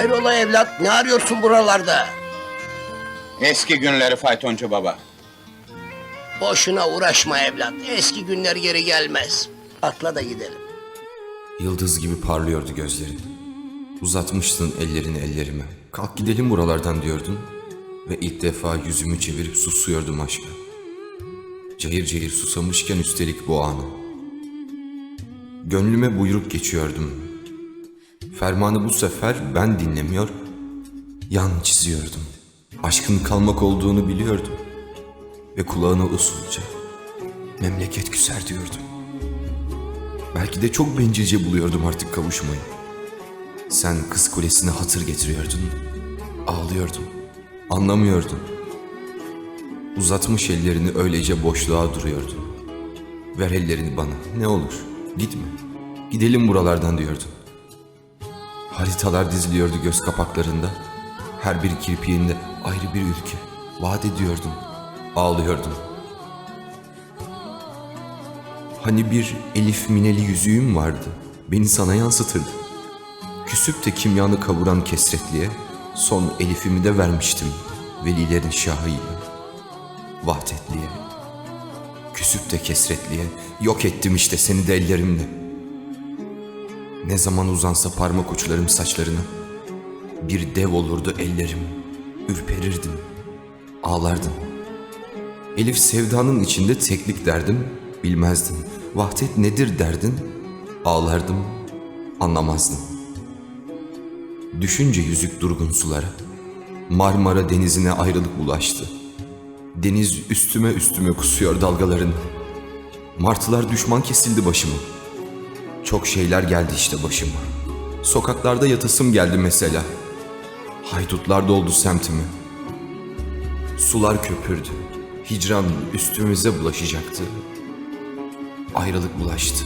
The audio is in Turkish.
Hayrola evlat ne arıyorsun buralarda? Eski günleri faytoncu baba. Boşuna uğraşma evlat. Eski günler geri gelmez. Atla da gidelim. Yıldız gibi parlıyordu gözlerin. Uzatmıştın ellerini ellerime. Kalk gidelim buralardan diyordun. Ve ilk defa yüzümü çevirip susuyordum aşka. Cayır cayır susamışken üstelik bu anı. Gönlüme buyruk geçiyordum. Fermanı bu sefer ben dinlemiyor, yan çiziyordum. Aşkın kalmak olduğunu biliyordum. Ve kulağına usulca, memleket küser diyordum. Belki de çok bencilce buluyordum artık kavuşmayı. Sen kız kulesine hatır getiriyordun. Ağlıyordum. Anlamıyordun. Uzatmış ellerini öylece boşluğa duruyordun. Ver ellerini bana ne olur gitme. Gidelim buralardan diyordun. Haritalar diziliyordu göz kapaklarında. Her bir kirpiğinde ayrı bir ülke. Vaat ediyordun. Ağlıyordun. Hani bir elif mineli yüzüğüm vardı. Beni sana yansıtırdı. Küsüp de kimyanı kavuran kesretliğe son elifimi de vermiştim velilerin şahıyla. Vahdetliğe. Küsüp de kesretliğe yok ettim işte seni de ellerimle. Ne zaman uzansa parmak uçlarım saçlarına bir dev olurdu ellerim. Ürperirdim. Ağlardım. Elif sevdanın içinde teklik derdim, bilmezdin. Vahdet nedir derdin, ağlardım, anlamazdım. Düşünce yüzük durgun sulara, Marmara denizine ayrılık bulaştı. Deniz üstüme üstüme kusuyor dalgalarını. Martılar düşman kesildi başıma. Çok şeyler geldi işte başıma. Sokaklarda yatasım geldi mesela. Haydutlar doldu semtimi. Sular köpürdü. Hicran üstümüze bulaşacaktı. Ayrılık bulaştı.